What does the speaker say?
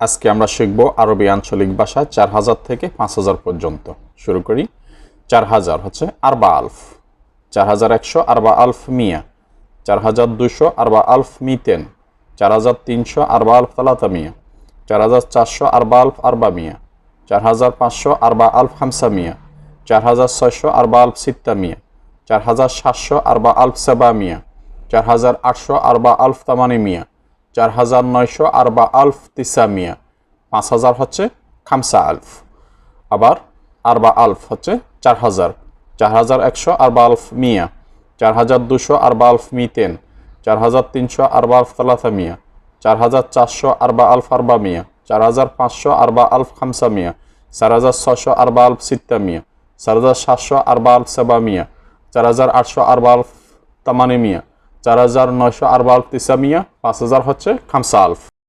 আজকে আমরা শিখব আরবি আঞ্চলিক ভাষা চার হাজার থেকে পাঁচ হাজার পর্যন্ত শুরু করি চার হাজার হচ্ছে আরবা আলফ চার হাজার একশো আরবা আলফ মিয়া চার হাজার দুশো আরবা আলফ মিতেন চার হাজার তিনশো আরবা আলফ তালাতা মিয়া চার হাজার চারশো আরবা আলফ আরবা মিয়া চার হাজার পাঁচশো আরবা আলফ হামসা মিয়া চার হাজার ছয়শো আরবা আলফ সিত্তা মিয়া চার হাজার সাতশো আরবা আলফ সাবা মিয়া চার হাজার আটশো আরবা আলফ তামানি মিয়া চার হাজার নয়শো আরবা আলফ তিসা মিয়া পাঁচ হাজার হচ্ছে খামসা আলফ আবার আরবা আলফ হচ্ছে চার হাজার চার হাজার একশো আরবা আলফ মিয়া চার হাজার দুশো আরবা আলফ মিতেন চার হাজার তিনশো আরবা আলফ তালাথা মিয়া চার হাজার চারশো আরবা আলফ আরবা মিয়া চার হাজার পাঁচশো আরবা আলফ খামসা মিয়া চার হাজার ছশো আরবা আলফ সিত্তা মিয়া চার হাজার সাতশো আরবা আলফ সেবা মিয়া চার হাজার আটশো আরবা আলফ তামানি মিয়া চার হাজার নয়শো আরবা আলফ তিসামিয়া পাঁচ হাজার হচ্ছে খামসা আলফ।